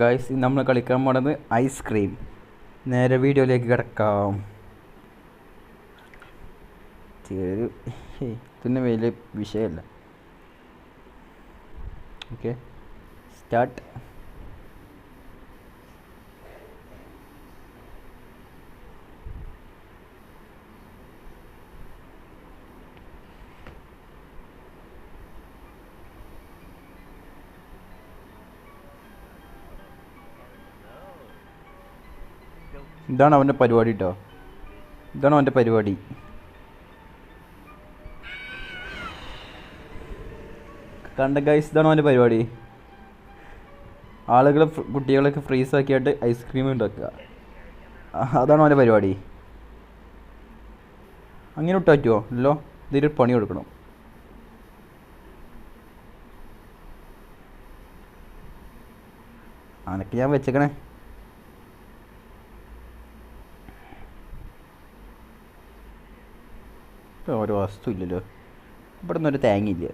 Guys നമ്മൾ കളിക്കാൻ പോണത് ഐസ്ക്രീം നേരെ വീഡിയോയിലേക്ക് കിടക്കാം. ഹേയ്, ഇതൊന്നും വലിയ വിഷയമല്ല. ഓക്കെ സ്റ്റാർട്ട് ഇതാണ് അവന്റെ പരിപാടി കേട്ടോ ഇതാണ് അവന്റെ പരിപാടി. കണ്ട ഗൈസ് ഇതാണ് അവന്റെ പരിപാടി. ആളുകൾ കുട്ടികളൊക്കെ ഫ്രീസ് ആക്കിയിട്ട് ഐസ്ക്രീം ഉണ്ടാക്കുക. അതാണ് അവന്റെ പരിപാടി. അങ്ങനെ ഇട്ടാ പറ്റുമോ അല്ലോ ഇതിൽ പണി കൊടുക്കണം. അനക്ക് ഞാൻ വെച്ചേക്കണേ. ഒരു വസ്തു ഇല്ലല്ലോ ഇവിടെ നിന്നൊരു തേങ്ങയില്ല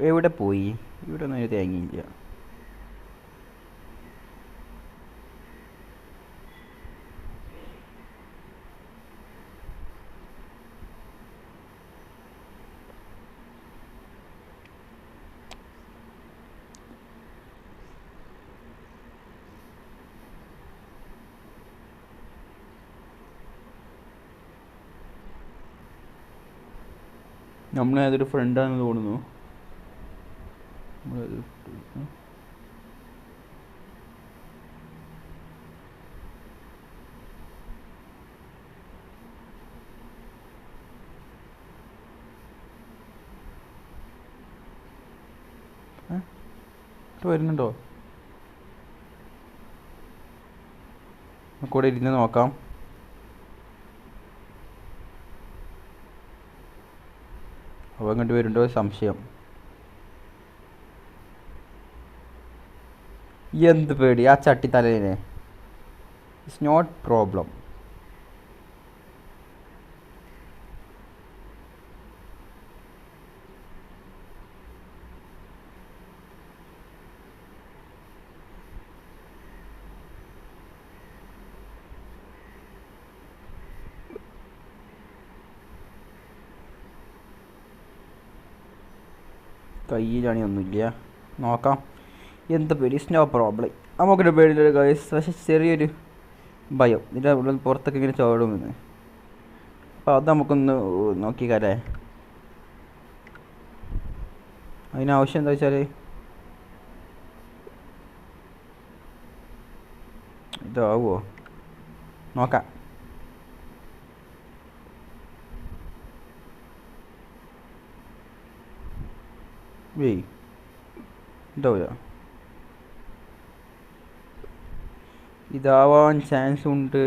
എവിടെ പോയി? ഇവിടെ നിന്നൊരു തേങ്ങയില്ല. നമ്മളെ അതൊരു ഫ്രണ്ടാണെന്ന് തോന്നുന്നു. വരുന്നുണ്ടോ? കൂടെ ഇരുന്ന് നോക്കാം. അവൻ കണ്ടു വരുന്നുണ്ടോ സംശയം. എന്ത് പേടി? ആ ചട്ടി തലേനെ ഇറ്റ്സ് നോട്ട് പ്രോബ്ലം കയ്യിലാണി ഒന്നുമില്ല നോക്കാം. എന്ത് പേടി? സ്നോ പ്രോബ്ലം നമുക്കൊരു പേടിയില്ല ഗൈസ് പക്ഷെ ചെറിയൊരു ഭയം. ഇതിന്റെ ഉള്ളിൽ പുറത്തൊക്കെ ഇങ്ങനെ ചോടുമെന്ന് അപ്പോൾ അത് നമുക്കൊന്ന് നോക്കിക്കാലേ. അതിനാവശ്യം എന്താ വെച്ചാൽ ഇതാവുമോ നോക്കാം. ഏയ് ഉണ്ടാവില്ല ഇതാവാൻ ചാൻസ് ഉണ്ട്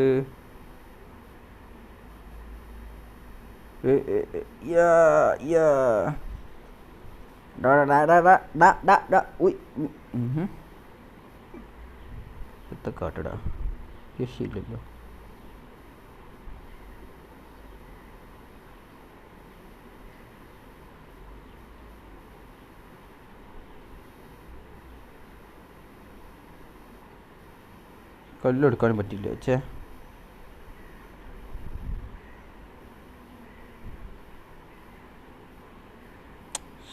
ഏ, ഏ, ഏ, യാ, യാ. ഡാ, ഡാ, ഡാ, ഡാ, ഡാ, ഡാ, ഡാ, ഉയ്, ഉം, ഉം. എത്ര കാട്ടടാ രക്ഷയില്ലല്ലോ കല്ലെടുക്കാനും പറ്റില്ല ചേ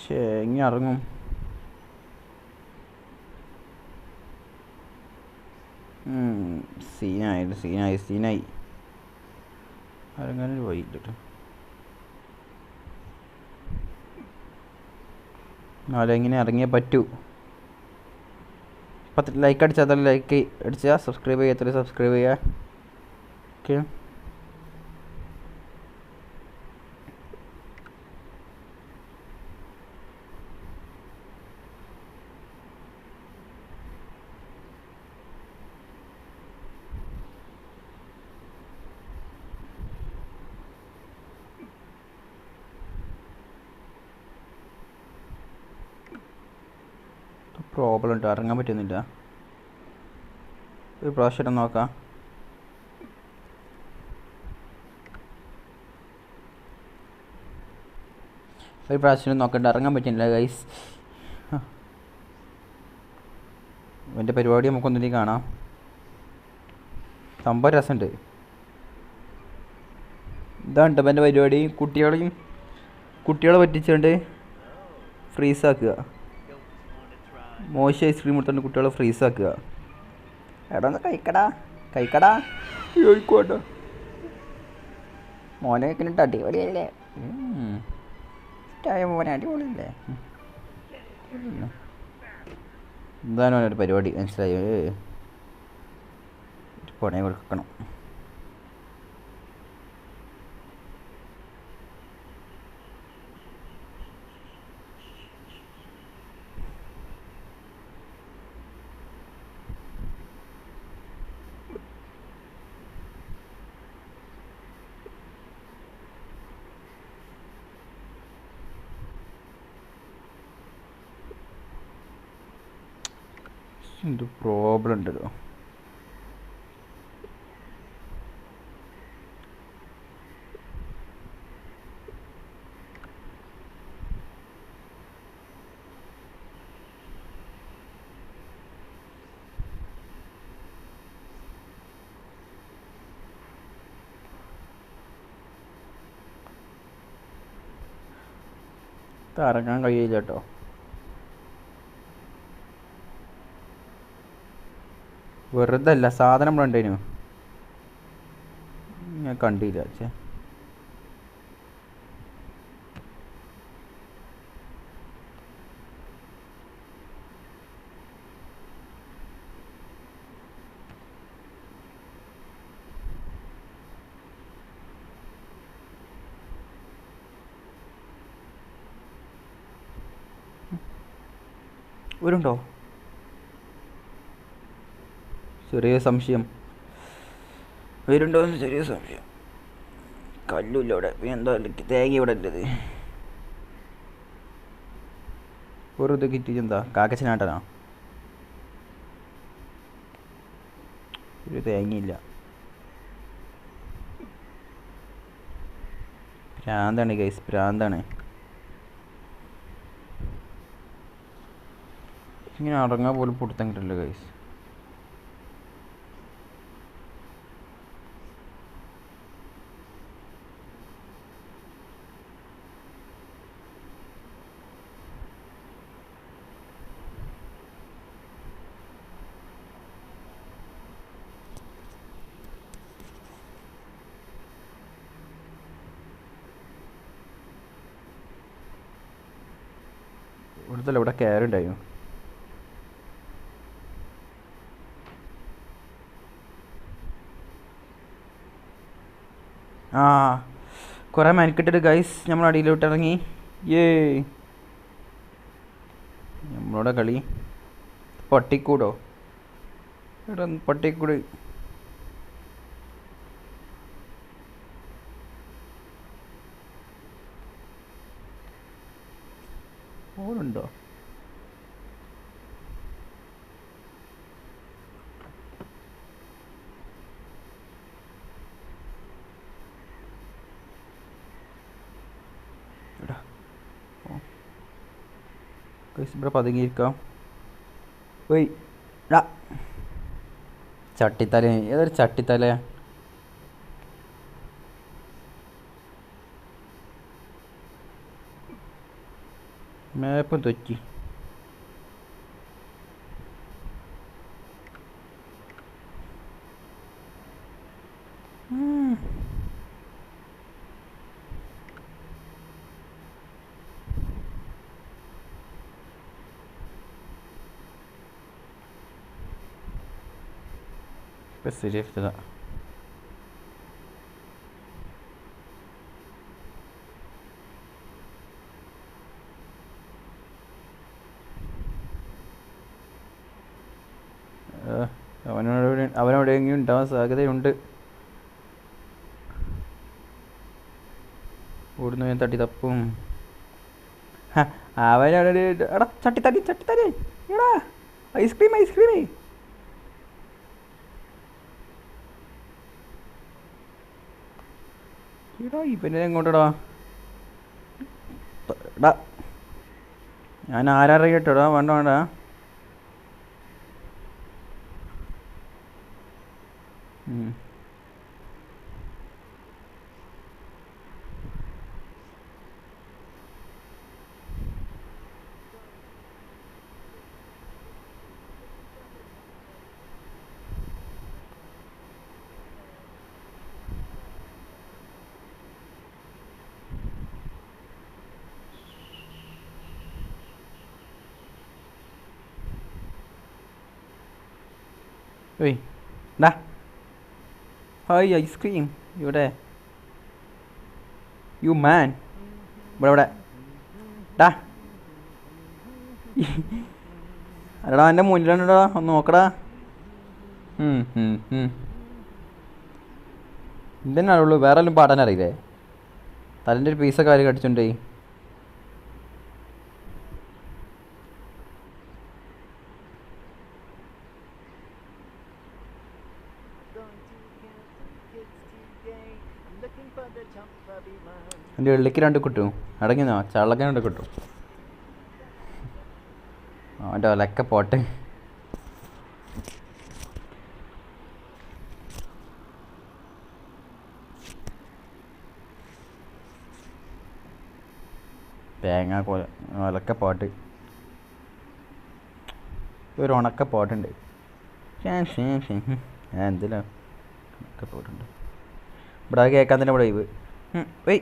ശേ ഇറങ്ങും. സീനായി സീനായി സീനായി. ഇറങ്ങാനൊരു വഴിയില്ല കേട്ടോ എന്നാലും എങ്ങനെ ഇറങ്ങിയേ പറ്റൂ. പത്ത് ലൈക്ക് അടിച്ചാൽ ലൈക്ക് അടിച്ചാൽ സബ്സ്ക്രൈബ് ചെയ്യാത്ത സബ്സ്ക്രൈബ് ചെയ്യുക ഓക്കെ ഉണ്ട് ഇറങ്ങാൻ പറ്റുന്നില്ല. ഒരു പ്രാവശ്യം നോക്കാം. ഒരു പ്രാവശ്യം നോക്കണ്ട. ഇറങ്ങാൻ പറ്റുന്നില്ല ഗൈസ് എന്റെ പരിപാടി നമുക്കൊന്നിനി കാണാം. സംഭവം രസമുണ്ട്. ഇതാണ് കേട്ടോ എന്റെ പരിപാടി. കുട്ടികളെയും കുട്ടികളെ പറ്റിച്ചുകൊണ്ട് ഫ്രീസാക്കുക മോശം ഐസ്ക്രീം എടുത്തോണ്ട് കുട്ടികളെ ഫ്രീസാക്കുക. എടാ ഒന്ന് കഴിക്കടാ. കഴിക്കടാ. കഴിക്കോട്ടെ. മോനെ വെക്കുന്നുണ്ട് അടിപൊളിയല്ലേ ഇഷ്ടമായ മോനെ അടിപൊളിയല്ലേ? എന്താണ് ഒരു പരിപാടി മനസ്സിലായോ? പണയം കൊടുക്കണം. എന്ത് പ്രോബ്ലം ഉണ്ടല്ലോ? ഇത് ഇറങ്ങാൻ കഴിയില്ല കേട്ടോ. വെറുതെ അല്ല സാധനം ഇവിടെ ഞാൻ കണ്ടില്ല ചേ വരുണ്ടോ ചെറിയ സംശയം. വരുണ്ടോ എന്ന് ചെറിയ സംശയം. കല്ലുമില്ല ഇവിടെ. പിന്നെ എന്താ തേങ്ങ ഇവിടെ ഉള്ളത് വെറുതെ കിറ്റി എന്താ? കാക്കച്ചനാട്ടനാ? ഒരു തേങ്ങയില്ല. പ്രാന്താണ് ഗൈസ് പ്രാന്താണ്. ഇങ്ങനെ അടങ്ങാൻ പോലും പൊടുത്തം ഗൈസ് ഇവിടുത്തെ ഇവിടെ കയറുണ്ടായിരുന്നു ആ കുറേ മെനക്കെട്ടിട്ട് ഗൈസ് നമ്മൾ അടിയിലോട്ട് ഇറങ്ങി. ഏ നമ്മളോടെ കളി. പട്ടിക്കൂടോ? എടാ പട്ടിക്കൂട്. ഗൈസ് ഇവിടെ പതുങ്ങിയിരിക്കാം. എടാ. ചട്ടിത്തല ഏതൊരു ചട്ടിത്തല ما prodotti mm. بس جفت لأ അവനെവിടെയെങ്കിലും ഉണ്ടാവാൻ സാധ്യതയുണ്ട്. ഓടുന്നു ഞാൻ തട്ടി തപ്പും. ഹ, എടാ ചട്ടി തടി ചട്ടി തടി എടാ ഐസ്ക്രീം ഐസ്ക്രീമേ എടാ ഇവനെ എങ്ങോട്ടടാ? ഞാൻ ആരാറി കേട്ടോടാ വേണ്ട വേണ്ട. ഉം. ഏയ് ഡാ ഹായ് ഐസ്ക്രീം ഇവിടെ യു മാൻ ഇവിടെ ഇവിടെ. ഡാ. അല്ലടാ എന്റെ മുന്നിലുണ്ടടാ. ഒന്ന് നോക്കടാ. ഇതന്നെ അറിയുള്ളൂ വേറെ വല്ലതും പാടാൻ അറിയില്ലേ? തലന്റെ ഒരു പീസൊക്കെ ആര് കടിച്ചുണ്ടേ. എന്റെ വെള്ളിക്ക് രണ്ട് കിട്ടും. അടങ്ങിന്നോ ചള്ളക്കൻ രണ്ട് കിട്ടും. അവന്റെ ഒലക്ക പോട്ടെ. തേങ്ങ ഒലക്ക പോട്ട്. ഒരു ഉണക്ക പോട്ടുണ്ട്. എന്തിനാ? ഉണക്ക പോട്ടുണ്ട്. ഇവിടെ കേൾക്കാൻ തന്നെ ഇവിടെ ഇവ് വെയ്.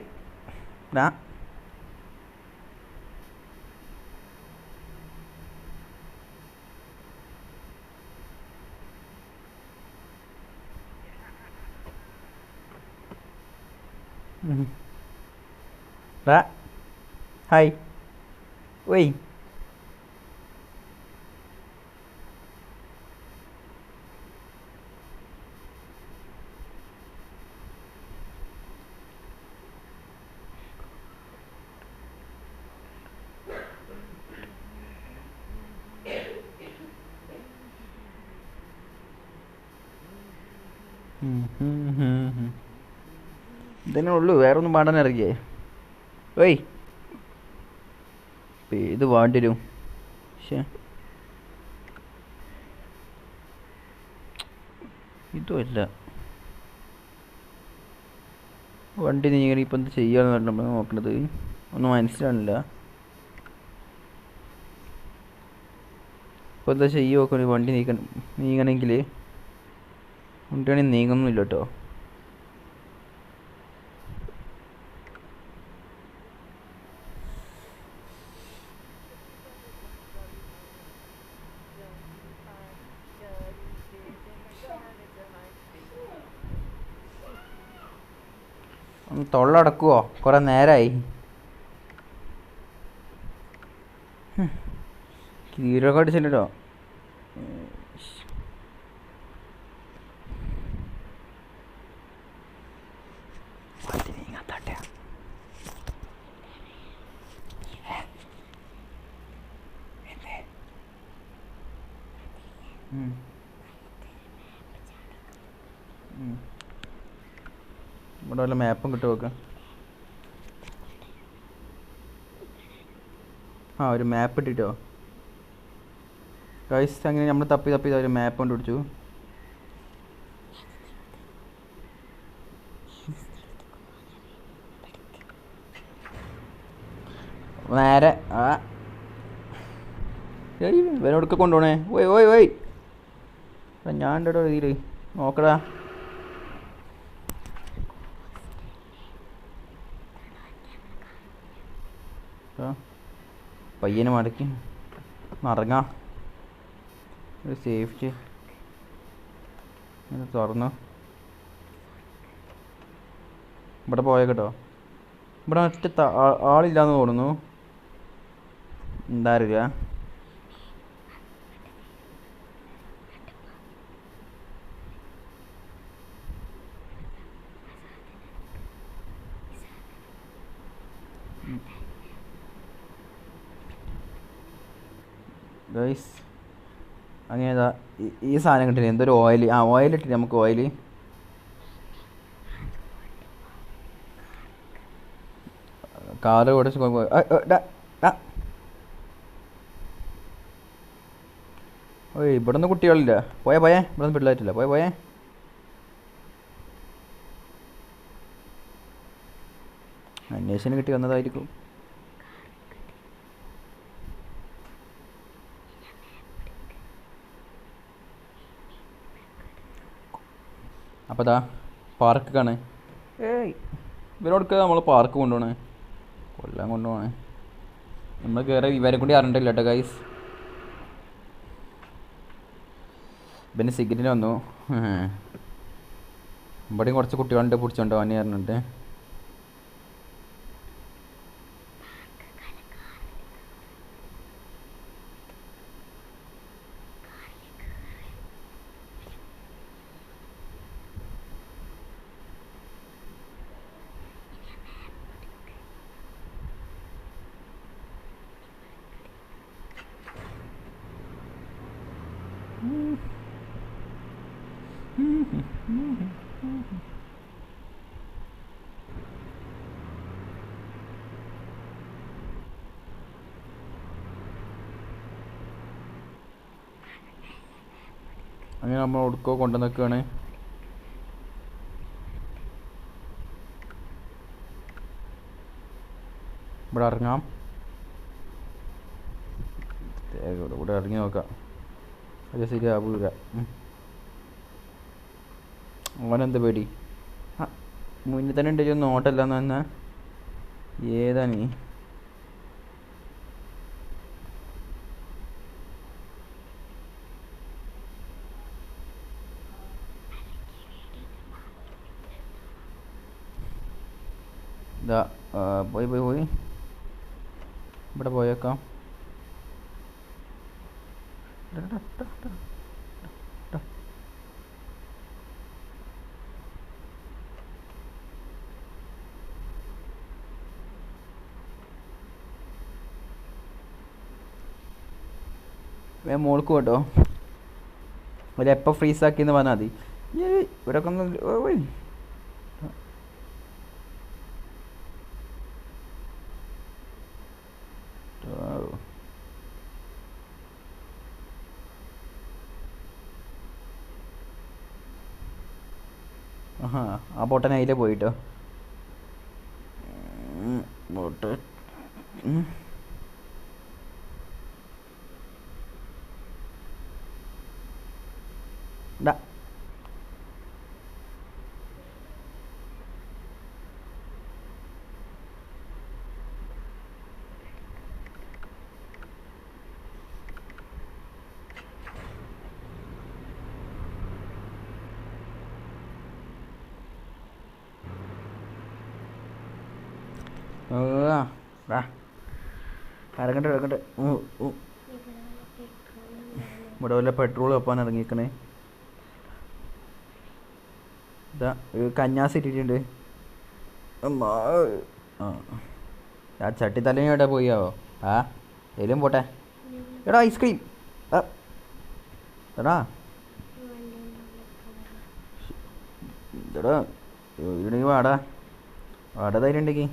ഡാ ഉം. ഡാ ഹായ് വെയ് ഇതന്നെ ഉള്ളൂ വേറെ ഒന്നും പാടാൻ ഇറങ്ങിയേ ഓയ് ഇത് വേണ്ടിരും ഇതുമല്ല. വണ്ടി നീങ്ങി ഇപ്പം എന്ത് ചെയ്യാന്ന് പറഞ്ഞപ്പോൾ നോക്കണത്? ഒന്നും മനസ്സിലാണില്ല ഇപ്പോൾ എന്താ നോക്കണേ വണ്ടി നീക്കണം നീങ്ങണമെങ്കിൽ വണ്ടിയാണെങ്കിൽ നീങ്ങുന്നില്ല കേട്ടോ ഒന്ന് തൊള്ളടക്കുവോ? കുറെ നേരമായി കീരൊക്കെ അടിച്ചിട്ടോ ഇവിടെ വല്ല മാപ്പും കിട്ടും നോക്ക്. ആ ഒരു മാപ്പ് ഇട്ടിട്ടോ? ഗൈസ് അങ്ങനെ നമ്മൾ തപ്പി തപ്പി ഒരു മാപ്പ് കണ്ടുപിടിച്ചു. നേരെ ആ. ഇവനോടൊക്കെ കൊണ്ടുപോണേ. ഓയ് ഓയ് ഓയ്. ഞാൻ ഉണ്ടോ ഇതിൽ നോക്കടാ ആ, പയ്യനെ മടക്കി. മറങ്ങാം ഒരു സേഫ്റ്റി തുറന്നു. ഇവിടെ പോയ കേട്ടോ. ഇവിടെ ഒറ്റ ത- ആളില്ലാന്ന് തോന്നുന്നു. എന്താ അറിയില്ല. ഗൈസ് അങ്ങനെ ഏതാ ഈ സാധനം കിട്ടില്ല? എന്തൊരു ഓയിൽ ആ ഓയിൽ ഇട്ടില്ല നമുക്ക് ഓയിൽ കാറ് ഓടിച്ച് ഓയ് ഇവിടെ നിന്ന് കുട്ടികളില്ല. പോയ പോയേ. ഇവിടെ നിന്ന് പിള്ളേരില്ല. പോയ പോയേ. അന്വേഷണം കിട്ടി വന്നതായിരിക്കും. അപ്പോൾ ഇതാ പാർക്ക് കാണേ ഏയ്. ഇവരോടൊക്കെ നമ്മൾ പാർക്ക് കൊണ്ടുപോണേ. കൊല്ലം കൊണ്ടുപോണേ. നമ്മൾ കയറി ഇവരെ കൂടി അറിയണ്ടില്ല കേട്ടോ ഗൈസ് പിന്നെ സിഗരറ്റിന് വന്നു. ഇവിടെയും കുറച്ച് കുട്ടികളുണ്ട് പിടിച്ചോണ്ടോ വന്നി പറഞ്ഞിട്ട് അങ്ങനെ നമ്മൾ ഒടുക്കോ കൊണ്ടു നിൽക്കുകയാണ്. ഇവിടെ ഇറങ്ങാം. ഇവിടെ ഇറങ്ങി നോക്കാം. അത് ശരിയാവൂല ആവൂല അവനെന്താ പേടി ആ മുന്നിൽ തന്നെ ഉണ്ട് നോട്ടല്ലെന്ന് തന്നെ ഏതാ നീ ഇതാ പോയി പോയി പോയി ഇവിടെ പോയേക്കാം. വേ മോൾക്ക് കേട്ടോ. ഒരു എപ്പോൾ ഫ്രീസ് ആക്കിയെന്ന് പറഞ്ഞാൽ മതി. ഇവിടെ ഒന്ന് ഓയ് ഓ. ആഹാ ആ ബോട്ടൻ അതിലെ പോയിട്ടോ ബോട്ട് ഉം. ദാ. ഓ, ആ, ദാ. ഇറങ്ങട്ടെ ഇറങ്ങട്ടെ ഉ, ഉ. ഇവിടെ വല്ല പെട്രോൾ ഇറങ്ങിക്കണേ ഇതാ കന്യാസ് ഇട്ടിട്ടുണ്ട്. അമ്മാ. ആ. ആ ചട്ടി തലേന്ന് എവിടെ പോയാവോ ആ എലും പോട്ടെ. എടാ ഐസ്ക്രീം. എടാ. എടാ ഇവിടെ വാടാ. വാട ധൈര്യം ഉണ്ടെങ്കിൽ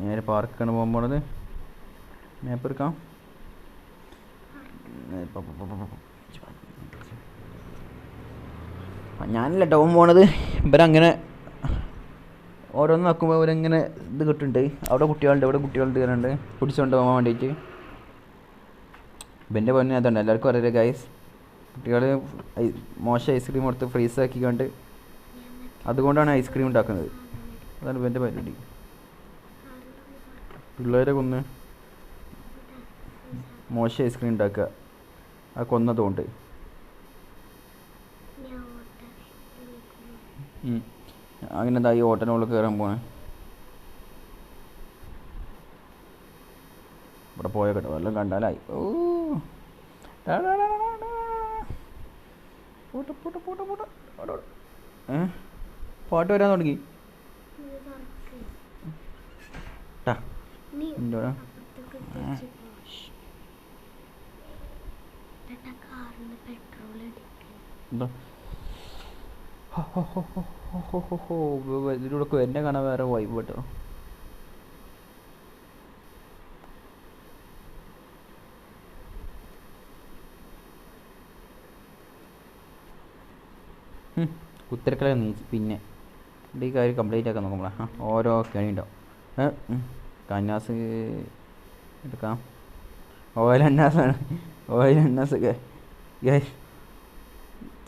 നേരെ പാർക്കാണ് പോകാൻ പോണത്. മാപ്പ് എടുക്കാം. ഞാനല്ല ടൗൺ പോണത്. ഇവരങ്ങനെ ഓരോന്ന് നോക്കുമ്പോൾ ഇവരിങ്ങനെ ഇത് കിട്ടുന്നുണ്ട് അവിടെ കുട്ടികളുണ്ട് ഇവിടെ കുട്ടികളുണ്ട് കയറുന്നുണ്ട് പിടിച്ചുകൊണ്ട് പോകാൻ വേണ്ടിയിട്ട് ഇവന്റെ പൊന്നെ അതുണ്ട്. എല്ലാവർക്കും അറിയില്ല ഗൈസ് കുട്ടികൾ മോശം ഐസ്ക്രീം കൊടുത്ത് ഫ്രീസാക്കിക്കൊണ്ട് അതുകൊണ്ടാണ് ഐസ്ക്രീം ഉണ്ടാക്കുന്നത്. അതാണ് ഇവന്റെ പരിപാടി. പിള്ളേരെ കൊന്ന് മോശം ഐസ്ക്രീം ഉണ്ടാക്കുക ആ കൊന്നതുകൊണ്ട് അങ്ങനെ എന്താ ഈ ഓട്ടനുള്ളിൽ കയറാൻ പോണേ ഇവിടെ പോയ കേട്ടോ. വല്ലതും കണ്ടാലായി. ഓ. പാട്ട് വരാൻ തുടങ്ങി. ഉണ്ടോടാ ഇതിലൂടെ എന്നെ കാണാൻ വേറെ വൈബ് കേട്ടോ. കുത്തിരക്കളെ നീ പിന്നെ. ഈ കാര്യം കംപ്ലീറ്റ് ആക്കാൻ നോക്കുമ്പോഴാണ് ഓരോ കണിയുണ്ടാവും. കന്നാസ് എടുക്കാം. ഓയിൽ അന്നാസാണ് ഓയിൽ ഗൈസ്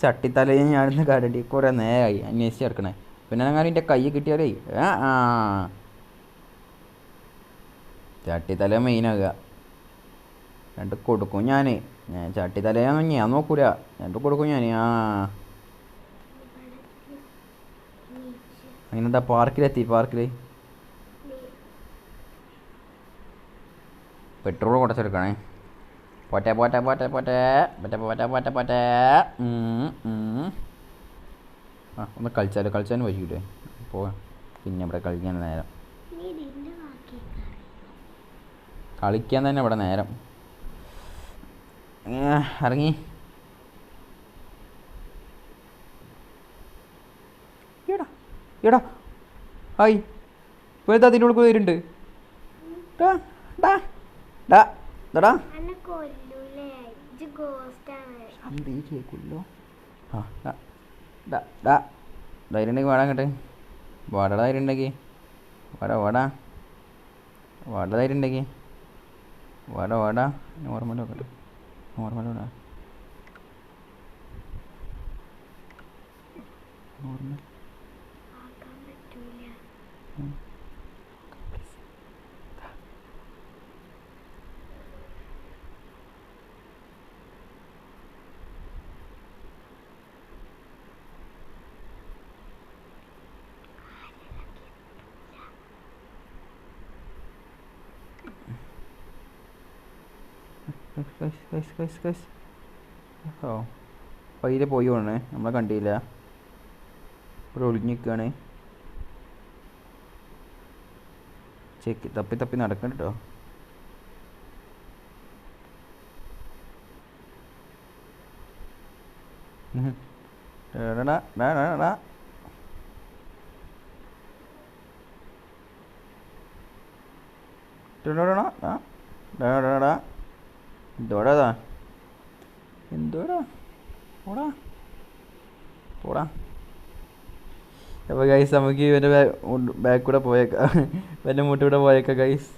ചട്ടിത്തലയിൽ ഞാനിന്ന് കരടി. കുറേ നേരമായി അന്വേഷിച്ച് കിടക്കണേ പിന്നെ അങ്ങനെ എന്റെ കൈ കിട്ടിയാലേ ആ ആ. ചട്ടിത്തല മെയിനാകുക രണ്ട് കൊടുക്കും ഞാൻ ഞാൻ ചട്ടിത്തലയാന്ന് ഞാൻ നോക്കൂല. രണ്ട് കൊടുക്കും ഞാൻ ആ. അങ്ങനെന്താ പാർക്കിലെത്തി പാർക്കിൽ നീ പെട്രോൾ കുറച്ചെടുക്കണേ. പോട്ടെ പോട്ടെ പോട്ടെ പോട്ടെ. പോട്ടെ പോട്ടെ പോട്ടെ പോട്ടെ. ആ ഒന്ന് കളിച്ചാലോ? കളിച്ചാലും വൈകിട്ടേ. അപ്പോൾ പിന്നെ ഇവിടെ കളിക്കാൻ നേരം. കളിക്കാൻ തന്നെ ഇവിടെ നേരം. ഇറങ്ങി. എടാ എടാ. ഹായ്. വെറുതെ അതിന്റെ ഉള്ളിൽ വരുന്നുണ്ട്. അന്തേ കേൾക്കുമല്ലോ ആ ഡാ ധൈര്യം ഉണ്ടെങ്കിൽ വാടാ കേട്ടെ വാട ധൈര്യം ഉണ്ടെങ്കിൽ വാടാ വാടാ. വാട ധൈര്യം ഉണ്ടെങ്കിൽ വാടാ വാടാ. നോർമൽ നോക്കട്ടെ നോർമൽ വാടാ നോർമൽ ആക്കാൻ പറ്റൂല ഗൈസ് ഗൈസ് ഗൈസ് ഗൈസ് ഓ പയ്യെ പോയി പോണേ നമ്മളെ കണ്ടില്ല. ഇവിടെ ഒളിഞ്ഞ് നിൽക്കുകയാണ് ചെക്ക് തപ്പി തപ്പി നടക്കണ്ട കേട്ടോ. ഡാ, ഡാ, ഡാ, ഡാ. എന്തോടാ എന്തോടാ പോടാ പോടാ അപ്പോൾ ഗൈസ് നമുക്ക് ഇവന്റെ ബാക്ക് കൂടെ പോയേക്കാം. ഇവന്റെ മുട്ടിലൂടെ പോയേക്കാം ഗൈസ്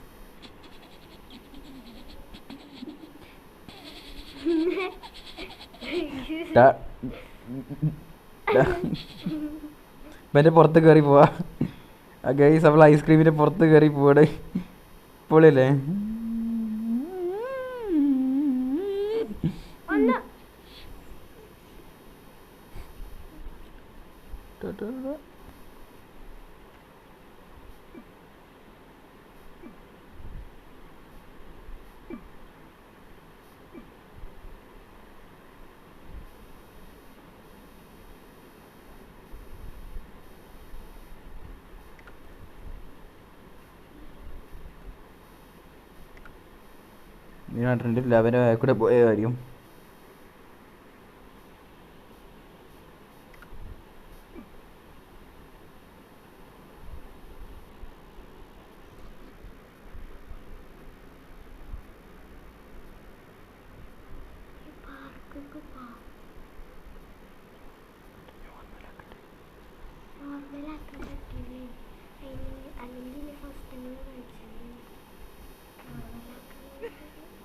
ഇവന്റെ പുറത്ത് കയറി പോവാ. ഗൈസ് നമ്മൾ ഐസ്ക്രീമിന്റെ പുറത്ത് കയറി പോവാടെ പൊളിയല്ലേ ഇനി കണ്ടിട്ടുണ്ട് ലെവന്റെ കൂടെ പോയതായിരിക്കും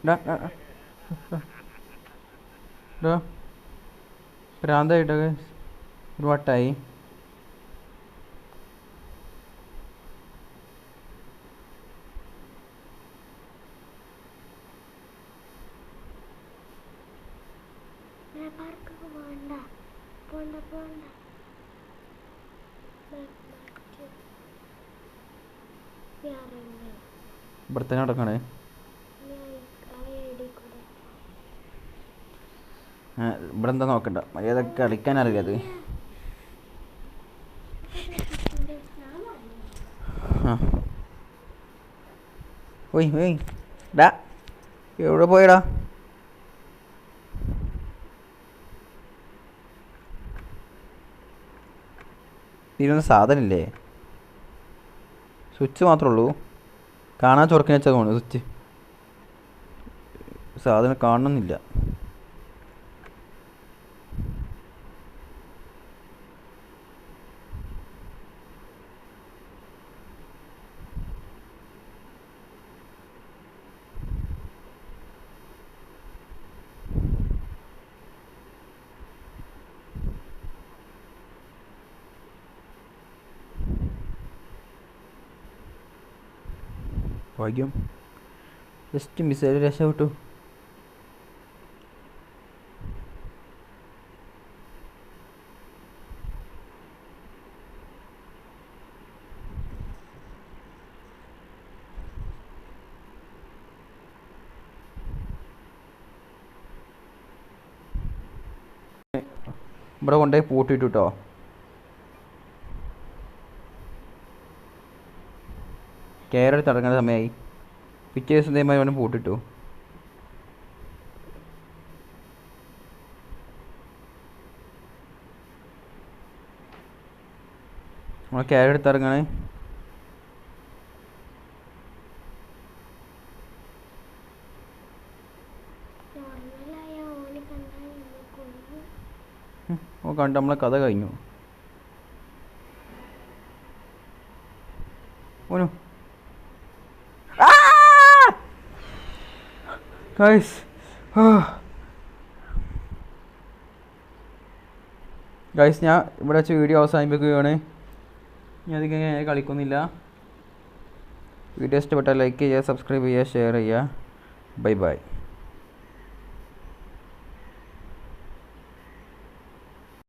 ഡാ ഡാ പ്രാന്തായിട്ടൊക്കെ ഒരു വട്ടായി. ഇവിടുത്തെ നടക്കണേ. ഇവിടെ എന്താ നോക്കണ്ട. മര്യാദയ്ക്ക് കളിക്കാൻ അറിയാത് ഓയ് ഓയ്. ഡാ എവിടെ പോയടാ? ഇതിനൊന്നും സാധനമില്ലേ? സ്വിച്ച് മാത്രമേ ഉള്ളൂ. കാണാൻ ചൊറക്കിന് വെച്ചാൽ തോന്നുന്നു സ്വിച്ച്. സാധനം കാണുന്നില്ല ഭാഗ്യം ജസ്റ്റ് മിസൈൽ രക്ഷപ്പെട്ടു ഇവിടെ കൊണ്ടുപോയി പൂട്ടിട്ടു കേട്ടോ കയറി തുടങ്ങുന്ന സമയമായി. പിറ്റേ ദിവസം ഇതേമാതിരി അവനും പൂട്ടിട്ടു. നമ്മൾ കയറി എടുത്തിറങ്ങണേ ഓ കണ്ട് നമ്മളെ കഥ കഴിഞ്ഞു. ഗൈസ് ഗൈസ് ഞാൻ ഇവിടെ വെച്ച് വീഡിയോ അവസാനിപ്പിക്കുകയാണ്. ഞാൻ അധികം ഞാൻ കളിക്കുന്നില്ല. വീഡിയോ ഇഷ്ടപ്പെട്ടാൽ ലൈക്ക് ചെയ്യുക സബ്സ്ക്രൈബ് ചെയ്യുക ഷെയർ ചെയ്യുക. Bye bye